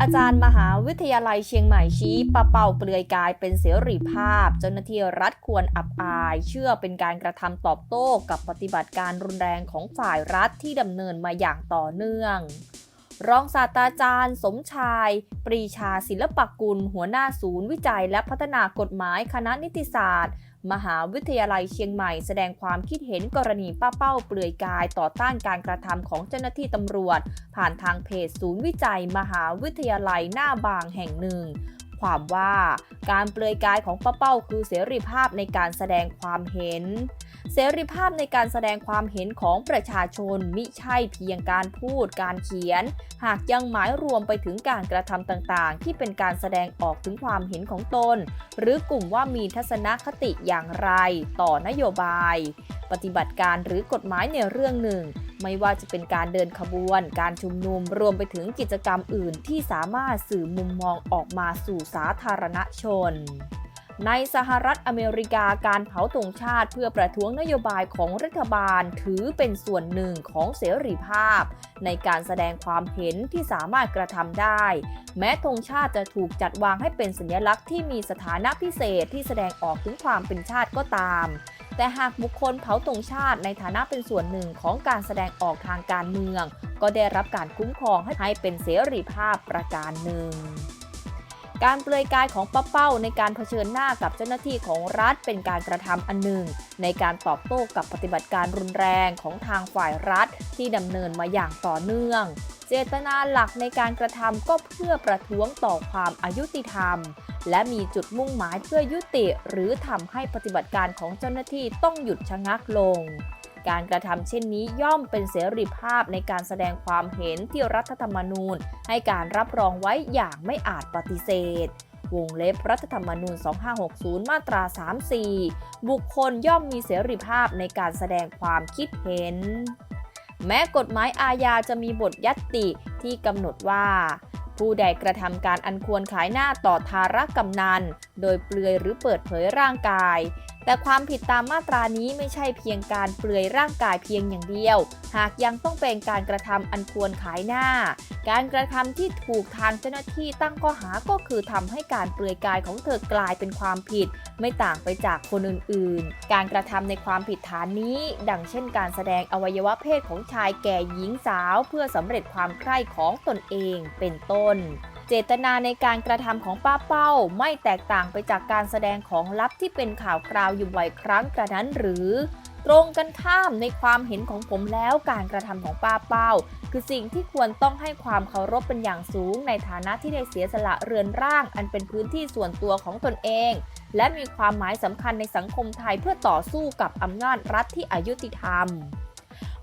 อาจารย์มหาวิทยาลัยเชียงใหม่ชี้ปะเป่าเปลือยกายเป็นเสรีภาพ เจ้าหน้าที่รัฐควรอับอาย เชื่อเป็นการกระทำตอบโต้กับปฏิบัติการรุนแรงของฝ่ายรัฐที่ดำเนินมาอย่างต่อเนื่อง รองศาสตราจารย์ สมชาย ปรีชาศิลปกุล หัวหน้าศูนย์วิจัยและพัฒนากฎหมายคณะนิติศาสตร์ มหาวิทยาลัยเชียงใหม่แสดงความคิดเห็นกรณีป้าเป้าเปลือยกายต่อต้านการกระทำของเจ้าหน้าที่ตำรวจ ผ่านทางเพจศูนย์วิจัย มหาวิทยาลัยหน้าบางแห่งหนึ่ง ความว่าการเปลือยกายของป้าเป้าคือเสรีภาพในการแสดงความเห็น เสรีภาพในการแสดงความเห็นของประชาชนมิใช่เพียงการพูดการเขียน หากยังหมายรวมไปถึงการกระทำต่างๆ ที่เป็นการแสดงออกถึงความเห็นของตน หรือกลุ่มว่ามีทัศนคติอย่างไร ต่อนโยบาย ปฏิบัติการหรือกฎหมายในเรื่องหนึ่งไม่ว่าจะเป็นการเดินขบวน การชุมนุมรวมไปถึงกิจกรรมอื่นที่สามารถสื่อมุมมองออกมาสู่สาธารณชนในสหรัฐอเมริกาการเผาธงชาติเพื่อประท้วงนโยบายของรัฐบาลถือเป็นส่วนหนึ่งของเสรีภาพ ในการแสดงความเห็นที่สามารถกระทำได้ แม้ธงชาติจะถูกจัดวางให้เป็นสัญลักษณ์ที่มีสถานะพิเศษที่แสดงออกถึงความเป็นชาติก็ตาม แต่หากบุคคลเผาธงชาติในฐานะเป็นส่วนหนึ่งของการแสดงออกทางการเมือง ก็ได้รับการคุ้มครองให้เป็นเสรีภาพประการหนึ่งการเปลือยกายของป้าเป้าในการเผชิญหน้ากับเจ้าหน้าที่ของรัฐเป็นการกระทำอันหนึ่ง ในการตอบโต้กับปฏิบัติการรุนแรงของทางฝ่ายรัฐที่ดำเนินมาอย่างต่อเนื่อง เจตนาหลักในการกระทำก็เพื่อประท้วงต่อความอายุติธรรม และมีจุดมุ่งหมายเพื่อยุติ หรือทำให้ปฏิบัติการของเจ้าหน้าที่ต้องหยุดชะงักลง การกระทำเช่นนี้ย่อมเป็นเสรีภาพในการแสดงความเห็นที่รัฐธรรมนูญ ให้การรับรองไว้อย่างไม่อาจปฏิเสธวงเล็บรัฐธรรมนูญ 2560 มาตรา 34 บุคคลย่อมมีเสรีภาพในการแสดงความคิดเห็น แม้กฎหมายอาญาจะมีบทยัตติที่กำหนดว่า ผู้ใดกระทำการอันควรขายหน้าต่อทารกำนัน โดยเปลือยหรือเปิดเผยร่างกาย แต่ความผิดตามมาตรานี้ไม่ใช่เพียงการเปลือยร่างกายเพียงอย่างเดียว หากยังต้องเป็นการกระทำอันควรขายหน้า การกระทำที่ถูกทางเจ้าหน้าที่ตั้งข้อหาก็คือทำให้การเปลือยกายของเธอกลายเป็นความผิด ไม่ต่างไปจากคนอื่นๆ การกระทำในความผิดฐานนี้ ดังเช่นการแสดงอวัยวะเพศของชายแก่หญิงสาว เพื่อสำเร็จความใคร่ของตนเองเป็นต้น เจตนาในการกระทำของป้าเป้า ไม่แตกต่างไปจากการแสดงของลับที่เป็นข่าวคราวอยู่บ่อยครั้งกระนั้นหรือ ตรงกันข้ามในความเห็นของผมแล้วการกระทำของป้าเป้า คือสิ่งที่ควรต้องให้ความเคารพเป็นอย่างสูง ในฐานะที่ได้เสียสละเรือนร่าง อันเป็นพื้นที่ส่วนตัวของตนเอง และมีความหมายสำคัญในสังคมไทยเพื่อต่อสู้กับอำนาจรัฐที่อายุติธรรม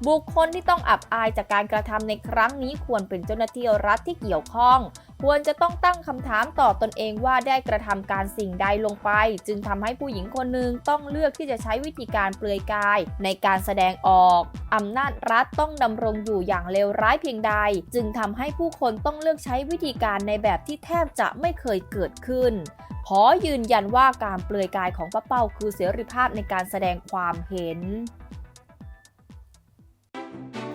บุคคลที่ต้องอับอายจากการกระทำในครั้งนี้ควรเป็นเจ้าหน้าที่รัฐที่เกี่ยวข้อง ควรจะต้องตั้งคำถามต่อตนเองว่าได้กระทำการสิ่งใดลงไป จึงทำให้ผู้หญิงคนหนึ่งต้องเลือกที่จะใช้วิธีการเปลือยกาย ในการแสดงออกอำนาจรัฐต้องดำรงอยู่อย่างเลวร้ายเพียงใด จึงทำให้ผู้คนต้องเลือกใช้วิธีการในแบบที่แทบจะไม่เคยเกิดขึ้น ขอยืนยันว่าการเปลือยกายของป้าเป้าคือเสรีภาพในการแสดงความเห็น